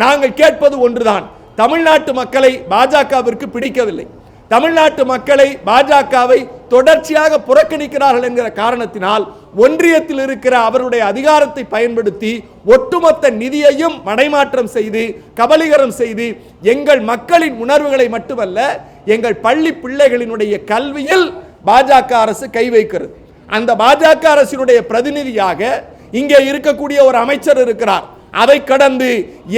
நாங்கள் கேட்பது ஒன்றுதான். தமிழ்நாட்டு மக்களை பாஜகவிற்கு பிடிக்கவில்லை. தமிழ்நாட்டு மக்களை பாஜகவை தொடர்ச்சியாக புறக்கணிக்கிறார்கள் என்கிற காரணத்தினால் ஒன்றியத்தில் இருக்கிற அவருடைய அதிகாரத்தை பயன்படுத்தி ஒட்டுமொத்த நிதியையும் மடைமாற்றம் செய்து கபலீகரம் செய்து எங்கள் மக்களின் உணர்வுகளை மட்டுமல்ல எங்கள் பள்ளி பிள்ளைகளினுடைய கல்வியில் பாஜக அரசு கை வைக்கிறது. அந்த பாஜக அரசினுடைய பிரதிநிதியாக இங்கே இருக்கக்கூடிய ஒரு அமைச்சர் இருக்கிறார். அதை கடந்து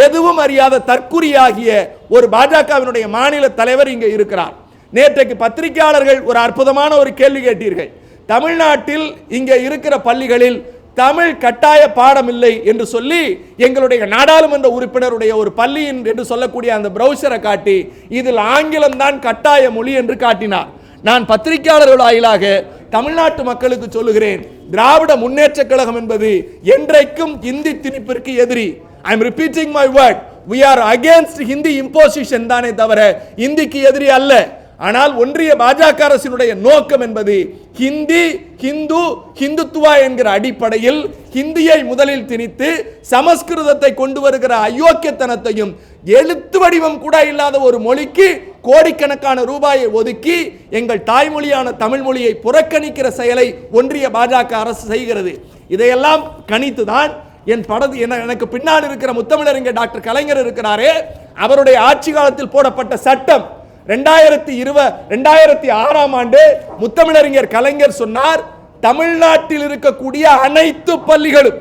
எதுவும் அறியாத தற்குறியாகிய ஒரு பாஜகவினுடைய மாநில தலைவர் இங்கே இருக்கிறார். நேற்றைக்கு பத்திரிகையாளர்கள் ஒரு அற்புதமான ஒரு கேள்வி கேட்டீர்கள். தமிழ்நாட்டில் இங்கே இருக்கிற பள்ளிகளில் தமிழ் கட்டாய பாடம் இல்லை என்று சொல்லி எங்களுடைய நாடாளுமன்ற உறுப்பினருடைய ஒரு பள்ளியின் என்று சொல்லக்கூடிய அந்த பிரௌசரை காட்டி இதில் ஆங்கிலம் தான் கட்டாய மொழி என்று காட்டினார். நான் பத்திரிகையாளர்கள் வாயிலாக தமிழ்நாட்டு மக்களுக்கு சொல்லுகிறேன் திராவிட முன்னேற்ற கழகம் என்பது என்றைக்கும் இந்தி திணிப்பிற்கு எதிரி. I am repeating my word we are against Hindi imposition தானே தவிர இந்திக்கு எதிரி அல்ல. ஆனால் ஒன்றிய பாஜக அரசினுடைய நோக்கம் என்பது ஹிந்தி ஹிந்து ஹிந்துத்துவா என்கிற அடிப்படையில் ஹிந்தியை முதலில் திணித்து சமஸ்கிருதத்தை கொண்டு வருகிற அயோக்கியத்தனத்தையும் எழுத்து வடிவம் கூட இல்லாத ஒரு மொழிக்கு கோடிக்கணக்கான ரூபாயை ஒதுக்கி எங்கள் தாய்மொழியான தமிழ் மொழியை புறக்கணிக்கிற செயலை ஒன்றிய பாஜக அரசு செய்கிறது. இதையெல்லாம் கணித்துதான் என் படது எனக்கு பின்னால் இருக்கிற முத்தமிழறிஞர் டாக்டர் கலைஞர் இருக்கிறாரே அவருடைய ஆட்சி காலத்தில் போடப்பட்ட சட்டம் ரெண்டாயிரத்தி இருவ ரெண்டாயிரத்தி ஆறாம் ஆண்டு முத்தமிழறிஞர் கலைஞர் சொன்னார் தமிழ்நாட்டில் இருக்கக்கூடிய அனைத்து பள்ளிகளும்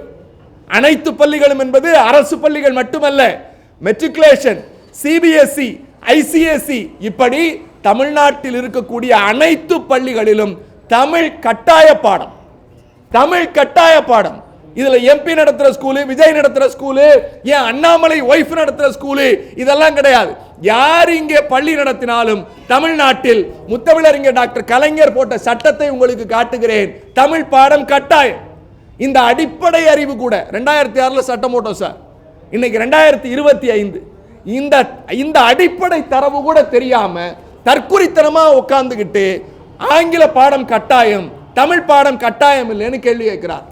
அனைத்து பள்ளிகளும் என்பது அரசு பள்ளிகள் மட்டுமல்ல மெட்ரிகுலேஷன் சிபிஎஸ்இ ஐசிஎஸ்சி இப்படி தமிழ்நாட்டில் இருக்கக்கூடிய அனைத்து பள்ளிகளிலும் தமிழ் கட்டாய பாடம். தமிழ் கட்டாய பாடம். இதுல எம்பி நடத்துற ஸ்கூலு விஜய் நடத்துற ஸ்கூலு ஏன் அண்ணாமலை ஒய்ஃப் நடத்துற ஸ்கூலு இதெல்லாம் கிடையாது. யார் இங்கே பள்ளி நடத்தினாலும் தமிழ்நாட்டில் முத்தமிழறிஞர் டாக்டர் கலைஞர் போட்ட சட்டத்தை உங்களுக்கு காட்டுகிறேன். தமிழ் பாடம் கட்டாயம். இந்த அடிப்படை அறிவு கூட ரெண்டாயிரத்தி ஆறுல சட்டம் போட்டோம் சார். இன்னைக்கு ரெண்டாயிரத்தி இருபத்தி ஐந்து. இந்த இந்த அடிப்படை தரவு கூட தெரியாம தற்குறித்தனமா உட்கார்ந்துகிட்டு ஆங்கில பாடம் கட்டாயம் தமிழ் பாடம் கட்டாயம் இல்லைன்னு கேள்வி கேட்கிறார்.